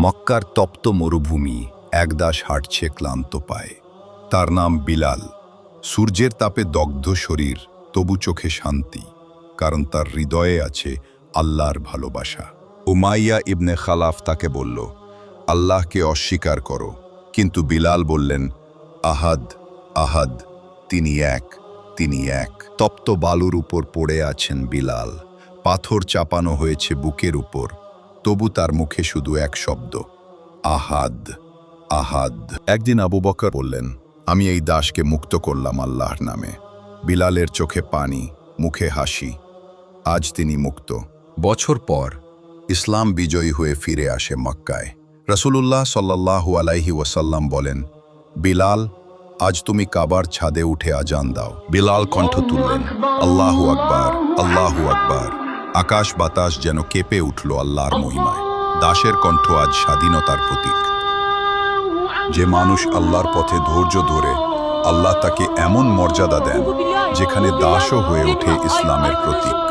মক্কার তপ্ত মরুভূমি একদাস হাঁটছে ক্লান্ত পায়। তার নাম বিলাল। সূর্যের তাপে দগ্ধ শরীর, তবু চোখে শান্তি, কারণ তার হৃদয়ে আছে আল্লাহর ভালোবাসা। উমাইয়া ইবনে খালাফ তাকে বলল, আল্লাহকে অস্বীকার করো। কিন্তু বিলাল বললেন, আহাদ আহাদ, তিনি এক তিনি এক। তপ্ত বালুর উপর পড়ে আছেন বিলাল। পাথর চাপানো হয়েছে বুকের উপর। তবু তার মুখে শুধু এক শব্দ, আহাদ আহাদ। একদিন আবু বকর বললেন, আমি এই দাসকে মুক্ত করলাম আল্লাহর নামে। বিলালের চোখে পানি, মুখে হাসি। আজ তিনি মুক্ত। বছর পর ইসলাম বিজয়ী হয়ে ফিরে আসে মক্কায়। রসুলুল্লাহ সাল্লাহু আলাইহি ওয়াসাল্লাম বলেন, বিলাল, আজ তুমি কাবার ছাদে উঠে আজান দাও। বিলাল কণ্ঠ তুললেন, আল্লাহু আকবার আল্লাহু আকবার। আকাশ বাতাস যেন কেঁপে উঠল আল্লাহর মহিমায়। দাসের কণ্ঠ আজ স্বাধীনতার প্রতীক। যে মানুষ আল্লাহর পথে ধৈর্য ধরে, আল্লাহ তাকে এমন মর্যাদা দেন, যেখানে দাসও হয়ে ওঠে ইসলামের প্রতীক।